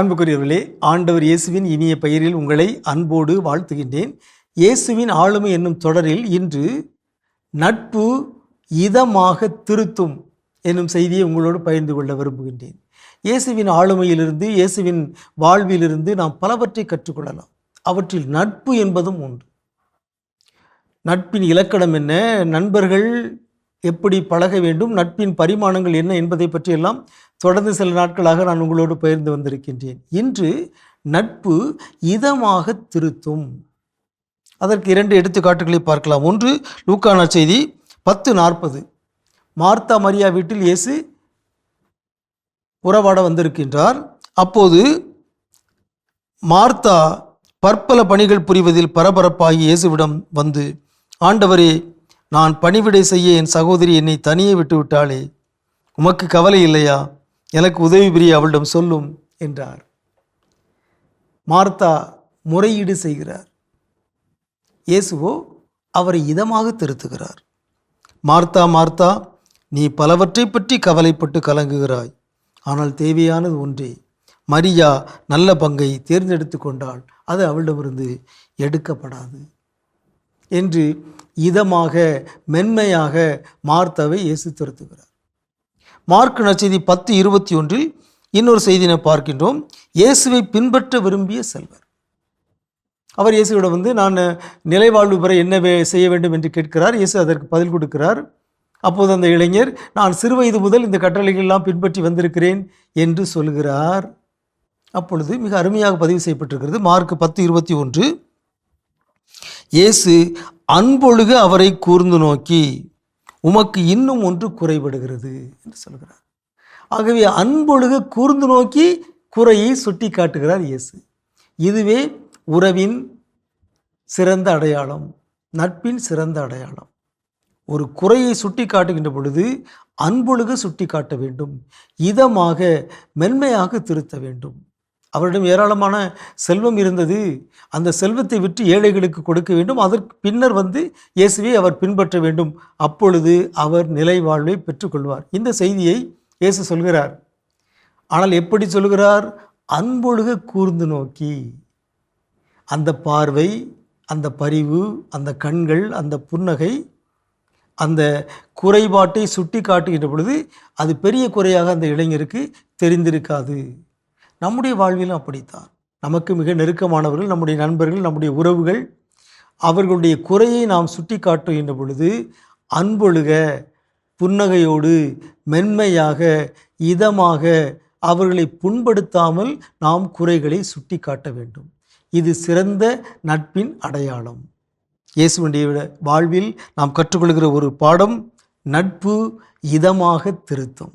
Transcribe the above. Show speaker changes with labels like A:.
A: அன்புக்குரியவர்களே ஆண்டவர் இயேசுவின் இனிய பெயரில் உங்களை அன்போடு வாழ்த்துகின்றேன். இயேசுவின் ஆளுமை என்னும் தொடரில் இன்று நட்பு இதமாக திருத்தும் என்னும் செய்தியை உங்களோடு பகிர்ந்து கொள்ள விரும்புகின்றேன். இயேசுவின் ஆளுமையிலிருந்து இயேசுவின் வாழ்விலிருந்து நாம் பலவற்றை கற்றுக்கொள்ளலாம். அவற்றில் நட்பு என்பதும் ஒன்று நட்பின் இலக்கணம் என்ன? நண்பர்கள் எப்படி பழக வேண்டும் நட்பின் பரிமாணங்கள் என்ன என்பதை பற்றியெல்லாம் தொடர்ந்து சில நாட்களாக நான் உங்களோடு பகிர்ந்து வந்திருக்கின்றேன். இன்று நட்பு இதமாக திருத்தும். அதற்கு இரண்டு எடுத்துக்காட்டுகளை பார்க்கலாம். ஒன்று லூக்கான செய்தி பத்து நாற்பது. மார்த்தா மரியா வீட்டில் இயேசு உறவாட வந்திருக்கின்றார். அப்போது மார்த்தா பற்பல பணிகள் புரிவதில் பரபரப்பாகி இயேசுவிடம் வந்து ஆண்டவரே நான் பணிவிடை செய்ய என் சகோதரி என்னை தனியே விட்டுவிட்டாளே. உமக்கு கவலை இல்லையா? எனக்கு உதவி புரிய அவளிடம் சொல்லும் என்றார். மார்த்தா முறையீடு செய்கிறார். இயேசுவோ அவரை இதமாக திருத்துகிறார். மார்த்தா மார்த்தா நீ பலவற்றை பற்றி கவலைப்பட்டு கலங்குகிறாய். ஆனால் தேவையானது ஒன்றே. மரியா நல்ல பங்கை தேர்ந்தெடுத்து கொண்டால் அது அவளிடமிருந்து எடுக்கப்படாது என்று இதமாக மென்மையாக மார்த்தாவை இயேசு திருத்துகிறார். மார்க் நச்செய்தி பத்து இருபத்தி ஒன்றில் இன்னொரு செய்தியினை பார்க்கின்றோம். இயேசுவை பின்பற்ற விரும்பிய செல்வர். அவர் இயேசுவோட வந்து நான் நிலைவாழ்வு பெற என்ன செய்ய வேண்டும்? என்று கேட்கிறார். இயேசு அதற்கு பதில் கொடுக்கிறார். அப்போது அந்த இளைஞர் நான் சிறுவயது முதல் இந்த கட்டளைகளெல்லாம் பின்பற்றி வந்திருக்கிறேன் என்று சொல்கிறார். அப்பொழுது மிக அருமையாக பதிவு செய்யப்பட்டிருக்கிறது. மார்க் பத்து இருபத்தி ஒன்று. இயேசு அன்பொழுக அவரை கூர்ந்து நோக்கி உமக்கு இன்னும் ஒன்று குறைபடுகிறது என்று சொல்கிறார். ஆகவே அன்பொழுக கூர்ந்து நோக்கி குறையை சுட்டி காட்டுகிறார் இயேசு. இதுவே உறவின் சிறந்த அடையாளம் நட்பின் சிறந்த அடையாளம். ஒரு குறையை சுட்டி காட்டுகின்ற பொழுது அன்பொழுக சுட்டி காட்ட வேண்டும் இதமாக மென்மையாக திருத்த வேண்டும். அவரிடம் ஏராளமான செல்வம் இருந்தது. அந்த செல்வத்தை விற்று ஏழைகளுக்கு கொடுக்க வேண்டும். அதற்கு பின்னர் வந்து இயேசுவை அவர் பின்பற்ற வேண்டும். அப்பொழுது அவர் நிலை வாழ்வை பெற்றுக்கொள்வார். இந்த செய்தியை இயேசு சொல்கிறார். ஆனால் எப்படி சொல்கிறார்? அன்பொழுக கூர்ந்து நோக்கி. அந்த பார்வை அந்த பரிவு அந்த கண்கள் அந்த புன்னகை அந்த குறைபாட்டை சுட்டி காட்டுகின்ற பொழுது அது பெரிய குறையாக அந்த இளைஞருக்கு தெரிந்திருக்காது. நம்முடைய வாழ்விலும் அப்படித்தான். நமக்கு மிக நெருக்கமானவர்கள் நம்முடைய நண்பர்கள் நம்முடைய உறவுகள் அவர்களுடைய குறையை நாம் சுட்டி காட்டுகின்ற பொழுது அன்பொழுக புன்னகையோடு மென்மையாக இதமாக அவர்களை புண்படுத்தாமல் நாம் குறைகளை சுட்டி காட்ட வேண்டும். இது சிறந்த நட்பின் அடையாளம். இயேசுவனுடைய வாழ்வில் நாம் கற்றுக்கொள்கிற ஒரு பாடம் நட்பு இதமாக திருத்தும்.